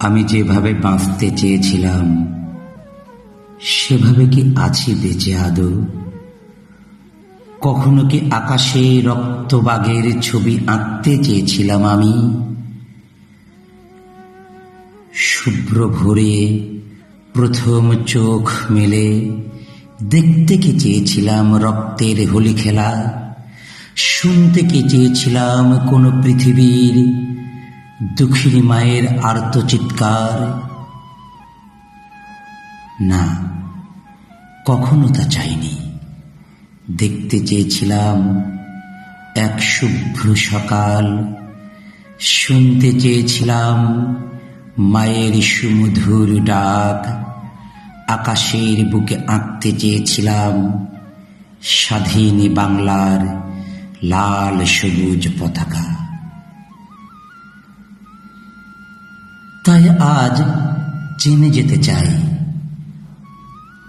আমি যেভাবে বাঁচতে চেয়েছিলাম, সেভাবে কি আছি বেঁচে আদৌ? কখনো কি আকাশে রক্তবাগের ছবি আঁকতে চেয়েছিলাম আমি? শুভ্র ভোরে প্রথম চোখ মেলে দেখতে কি চেয়েছিলাম রক্তের হোলি খেলা? শুনতে কি চেয়েছিলাম কোন পৃথিবীর দুঃখিনী মায়ের আর্তচিৎকার না, কখনো তা চাইনি। দেখতে চেয়েছিলাম এক শুভ্র সকাল। শুনতে চেয়েছিলাম মায়ের সুমধুর ডাক। আকাশের বুকে আঁকতে চেয়েছিলাম স্বাধীন বাংলার লাল সবুজ পতাকা। তাই আজ জেনে যেতে চাই।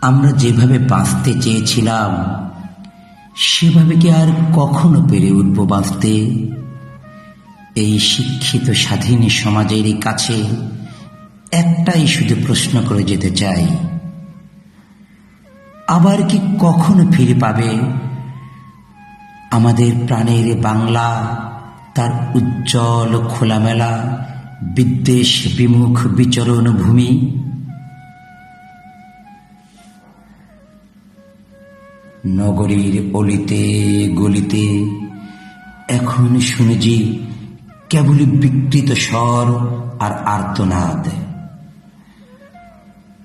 আমরা যেভাবে বাঁচতে চেয়েছিলাম, সেভাবে কি আর কখনো পেরে উঠব বাঁচতে? এই শিক্ষিত স্বাধীন সমাজের কাছে একটাই শুধু প্রশ্ন করে যেতে চাই। আবার কি কখনো ফিরে পাবে? আমাদের প্রাণের বাংলা তার উজ্জ্বল খোলামেলা বিদ্বেষ, বিমুখ, বিচরণ ভূমি। নগরীর অলিতে, গলিতে, এখন শুনেছি কেবলই বিকৃত স্বর আর আর্তনাদ।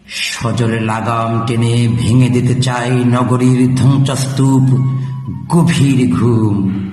সজলে লাগাম টেনে ভেঙে দিতে চাই নগরীর ধ্বংসস্তূপ, গভীর ঘুম।